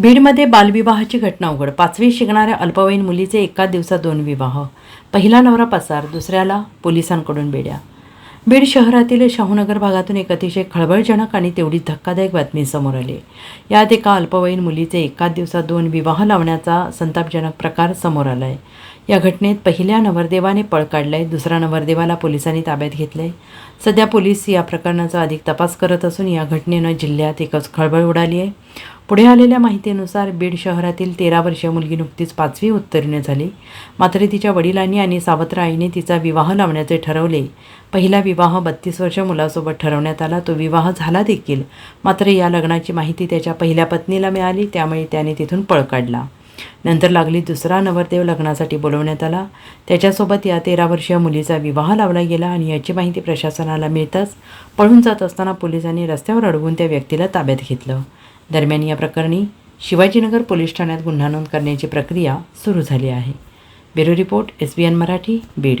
बीडमध्ये बालविवाहाची घटना उघड. पाचवी शिकणाऱ्या अल्पवयीन मुलीचे एकाच दिवसात दोन विवाह. पहिला नवरा पसार दुसऱ्याला पोलिसांकडून बेड्या. बीड शहरातील शाहूनगर भागातून एक अतिशय खळबळजनक आणि तेवढीच धक्कादायक बातमी समोर आली. यात एका अल्पवयीन मुलीचे एकाच दिवसात दोन विवाह लावण्याचा संतापजनक प्रकार समोर आला आहे या घटनेत पहिल्या नवरदेवाने पळ काढलाय दुसऱ्या नवरदेवाला पोलिसांनी ताब्यात घेतलंय. सध्या पोलीस या प्रकरणाचा अधिक तपास करत असून या घटनेनं जिल्ह्यात एकच खळबळ उडाली आहे पुढे आलेल्या माहितीनुसार बीड शहरातील तेरा वर्षीय मुलगी नुकतीच पाचवी उत्तीर्ण झाली. मात्र तिच्या वडिलांनी आणि सावत्र आईने तिचा विवाह लावण्याचे ठरवले. पहिला विवाह बत्तीस वर्ष मुलासोबत ठरवण्यात आला. तो विवाह झाला देखील. मात्र या लग्नाची माहिती त्याच्या पहिल्या पत्नीला मिळाली. त्यामुळे त्याने तिथून पळ काढला. नंतर लागली दुसरा नवरदेव लग्नासाठी बोलवण्यात आला. त्याच्यासोबत या तेरा वर्षीय मुलीचा विवाह लावला गेला आणि याची माहिती प्रशासनाला मिळताच पळून जात असताना पोलिसांनी रस्त्यावर अडवून त्या व्यक्तीला ताब्यात घेतलं. दरम्यान या प्रकरणी शिवाजीनगर पोलीस ठाण्यात गुन्हा नोंद करण्याची प्रक्रिया सुरू झाली आहे. Bureau report S B N Marathi Beed.